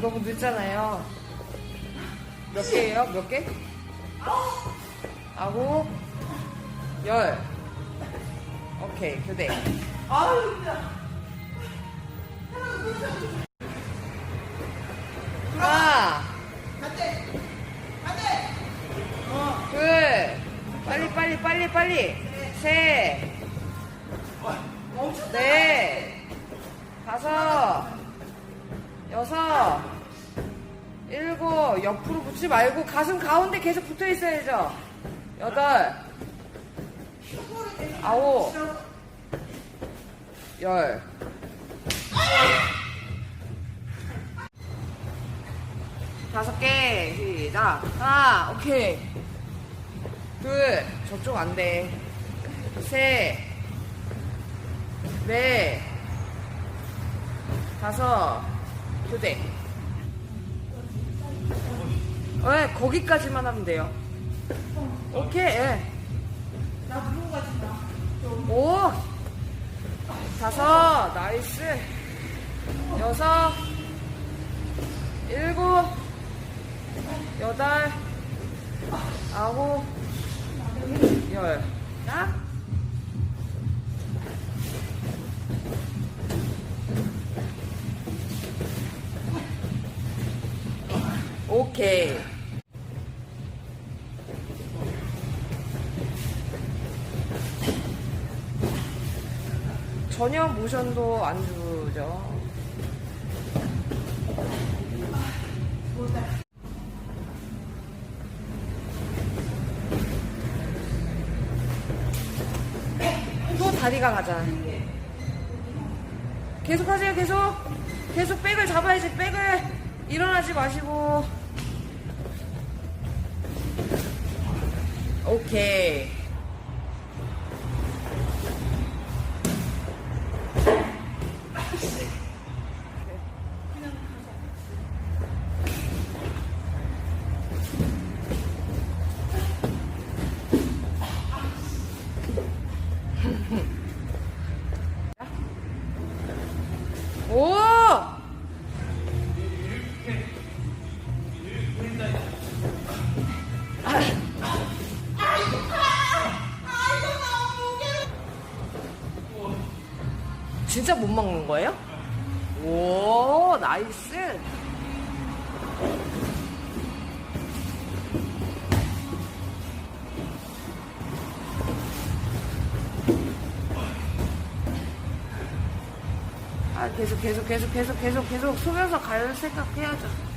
너무 늦잖아요. 몇 개예요? 몇 개? 아홉, 열. 오케이, 교대. 하나, 둘, 빨리, 빨리, 빨리, 빨리. 셋, 넷, 다섯, 여섯, 일곱, 옆으로 붙지 말고 가슴 가운데 계속 붙어 있어야죠. 여덟, 아홉, 열. 다섯 개, 시작. 하나, 오케이. 둘, 저쪽 안 돼. 셋, 넷, 다섯, 교대. 네, 거기까지만 하면 돼요. 오케이, 예. 나 가진다. 오, 다섯, 나이스. 여섯, 일곱, 여덟, 아홉, 열. 딱. 오케이. 전혀 모션도 안 주죠. 또 다리가 가잖아. 계속 하세요, 계속. 계속 백을 잡아야지, 백을. 일어나지 마시고. 오 진짜 못 먹는 거예요? 오, 나이스. 아, 계속, 계속, 계속, 계속, 계속, 계속 속여서 갈 생각 해야죠.